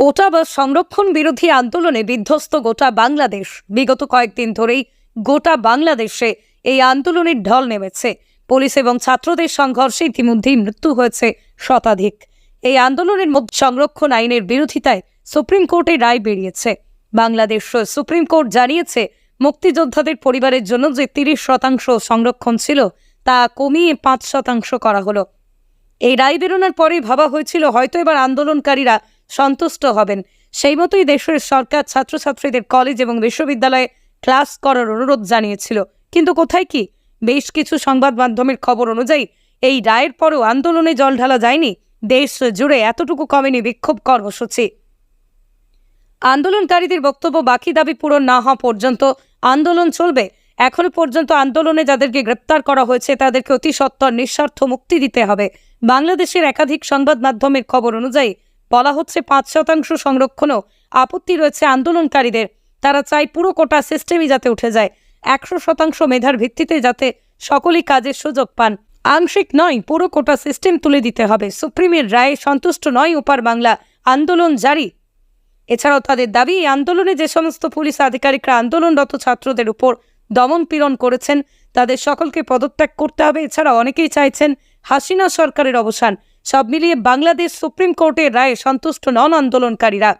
কোটা বা সংরক্ষণ বিরোধী আন্দোলনে বিধ্বস্ত গোটা বাংলাদেশ। বিগত কয়েকদিন ধরেই গোটা বাংলাদেশে এই আন্দোলনের ঢল নেমেছে। পুলিশ এবং ছাত্রদের সংঘর্ষে ইতিমধ্যেই মৃত্যু হয়েছে শতাধিক। এই আন্দোলনের মধ্যে সংরক্ষণ আইনের বিরোধিতায় সুপ্রিম কোর্টে রায় বেরিয়েছে। বাংলাদেশ সুপ্রিম কোর্ট জানিয়েছে, মুক্তিযোদ্ধাদের পরিবারের জন্য যে তিরিশ শতাংশ সংরক্ষণ ছিল, তা কমিয়ে পাঁচ শতাংশ করা হলো। এই রায় বেরোনোর পরেই ভাবা হয়েছিল, হয়তো এবার আন্দোলনকারীরা সন্তুষ্ট হবেন। সেই মতোই দেশের সরকার ছাত্রছাত্রীদের কলেজ এবং বিশ্ববিদ্যালয়ে ক্লাস করার অনুরোধ জানিয়েছিল। কিন্তু কোথায় কি? বেশ কিছু সংবাদ মাধ্যমের খবর অনুযায়ী, এই রায়ের পরেও আন্দোলনে জল ঢালা যায়নি। দেশ জুড়ে এতটুকু কমেনি বিক্ষোভ কর্মসূচি। আন্দোলনকারীদের বক্তব্য বাকি দাবি পূরণ না হওয়া পর্যন্ত আন্দোলন চলবে। এখন পর্যন্ত আন্দোলনে যাদেরকে গ্রেপ্তার করা হয়েছে, তাদেরকে অতি সত্বর, নিঃস্বার্থ মুক্তি দিতে হবে। বাংলাদেশের একাধিক সংবাদ মাধ্যমের খবর অনুযায়ী বলা হচ্ছে পাঁচ শতাংশ সংরক্ষণও আপত্তি রয়েছে আন্দোলনকারীদের। তারা চায় পুরো কোটা সিস্টেমই যাতে উঠে যায়। একশো শতাংশ মেধার ভিত্তিতে যাতে সকলেই কাজের সুযোগ পান। আংশিক নয়, পুরো কোটা সিস্টেম তুলে দিতে হবে। সুপ্রিমের রায়ে সন্তুষ্ট নয় ওপার বাংলা আন্দোলন জারি। এছাড়াও তাদের দাবি, এই আন্দোলনে যে সমস্ত পুলিশ আধিকারিকরা আন্দোলনরত ছাত্রদের উপর দমন পীড়ন করেছেন, তাদের সকলকে পদত্যাগ করতে হবে। এছাড়া অনেকেই চাইছেন হাসিনা সরকারের অবসান। সব মিলিয়ে বাংলাদেশ সুপ্রিম কোর্টের রায়ে সন্তুষ্ট নন আন্দোলনকারীরা।